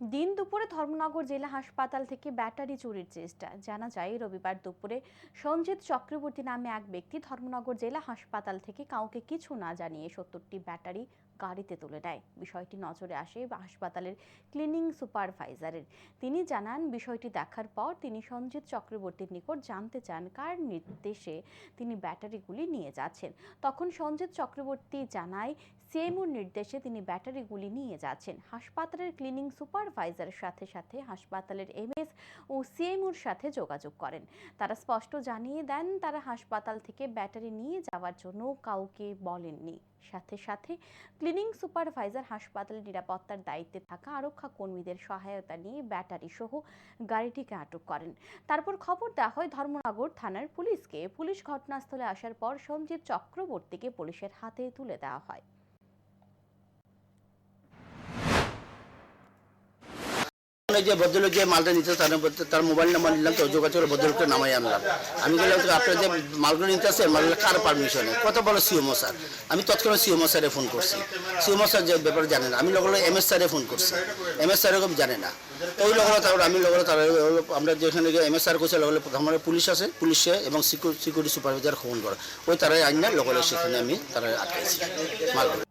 দিন দুপুরে ধর্মনগর জেলা হাসপাতাল থেকে ব্যাটারি চুরির চেষ্টা। জানা যায়, রবিবার দুপুরে সঞ্জিত চক্রবর্তী নামে এক ব্যক্তি ধর্মনগর জেলা হাসপাতাল থেকে কাউকে কিছু না জানিয়ে সত্তরটি ব্যাটারি গাড়িতে তুলে নেয় বিষয়টি নজরে আসে হাসপাতালের ক্লিনিং সুপারভাইজারের। তিনি জানান, বিষয়টি দেখার পর তিনি সঞ্জিত চক্রবর্তীর নিকট জানতে চান, কার নির্দেশে তিনি ব্যাটারিগুলি নিয়ে যাচ্ছেন। তখন সঞ্জিত চক্রবর্তী জানায় সিএমওর নির্দেশে তিনি ব্যাটারিগুলি নিয়ে যাচ্ছেন। হাসপাতালের ক্লিনিং সুপারভাইজারের সাথে সাথে হাসপাতালের এমএস ও সিএমওর সাথে যোগাযোগ করেন। তারা স্পষ্ট জানিয়ে দেন, তারা হাসপাতাল থেকে ব্যাটারি নিয়ে যাওয়ার জন্য কাউকে বলেননি। সাথে সাথে ক্লিনিং সুপারভাইজার হাসপাতালের নিরাপত্তার দায়িত্বে থাকা আরক্ষা কর্মীদের সহায়তা নিয়ে ব্যাটারি সহ গাড়িটিকে আটক করেন। তারপর খবর দেওয়া হয়, ধর্মনগর থানার পুলিশকে। পুলিশ ঘটনাস্থলে আসার পর সঞ্জিত চক্রবর্তীকে পুলিশের হাতে তুলে দেওয়া হয়। যে ভদ্রলোক যে মালটা নিতে তার মোবাইল নাম্বার নিলাম তো যোগাযোগ ভদ্রলোককে নামাই আনলাম। আমি বললাম আপনার যে মালগুলো নিতে কার পারমিশনে কত বড় সিওমো স্যার। আমি তৎক্ষণাৎ সিওমো স্যারে ফোন করছি। সিওমো স্যার যে ব্যাপারে জানে না। আমি লগলো এম এস স্যারে ফোন করছি। এম এস স্যার জানে না। ওই লগলো তারপর আমি লগলো তার আমরা যেখানে এম এস স্যার করছে লগলো আমার পুলিশ আছে পুলিশে এবং সিকিউরিটি সুপারভাইজার ফোন করে ওই তারাই আইন না সেখানে আমি তারা আটকাইছি মালগুলো।